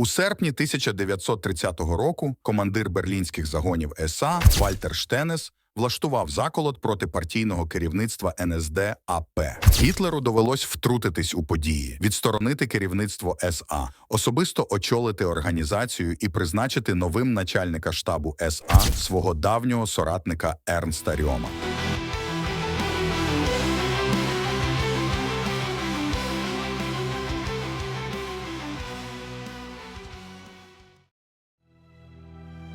У серпні 1930 року командир берлінських загонів СА Вальтер Штенес влаштував заколот проти партійного керівництва НСД АП. Гітлеру довелось втрутитись у події, відсторонити керівництво СА, особисто очолити організацію і призначити новим начальника штабу СА свого давнього соратника Ернста Рьома.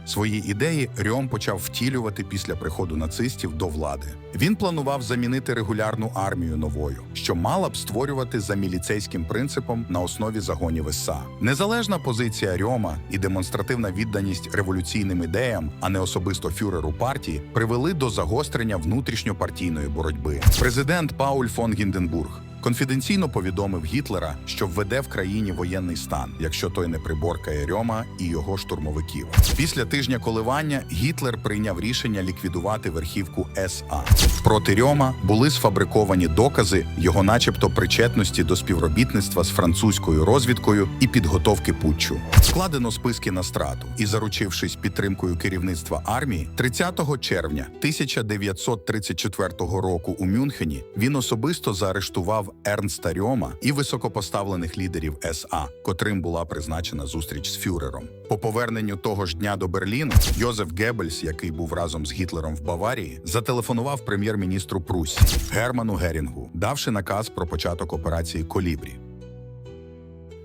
Свої ідеї Рьом почав втілювати після приходу нацистів до влади. Він планував замінити регулярну армію новою, що мала б створювати за міліцейським принципом на основі загонів СА. Незалежна позиція Рьома і демонстративна відданість революційним ідеям, а не особисто фюреру партії, привели до загострення внутрішньопартійної боротьби. Президент Пауль фон Гінденбург конфіденційно повідомив Гітлера, що введе в країні воєнний стан, якщо той не приборкає Рьома і його штурмовиків. Після тижня коливання Гітлер прийняв рішення ліквідувати верхівку СА. Проти Рьома були сфабриковані докази його, начебто, причетності до співробітництва з французькою розвідкою і підготовки путчу. Складено списки на страту і, заручившись підтримкою керівництва армії, 30 червня 1934 року у Мюнхені він особисто заарештував Ернста Рьома і високопоставлених лідерів СА, котрим була призначена зустріч з фюрером. По поверненню того ж дня до Берліну Йозеф Геббельс, який був разом з Гітлером в Баварії, зателефонував прем'єр-міністру Пруссії Герману Герінгу, давши наказ про початок операції Колібрі.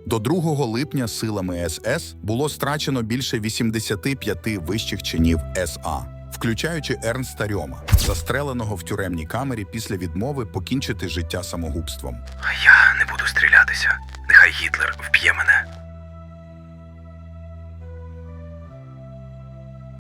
До 2 липня силами СС було страчено більше 85 вищих чинів СА, включаючи Ернста Рьома, застреленого в тюремній камері після відмови покінчити життя самогубством. Я не буду стрілятися. Нехай Гітлер вб'є мене.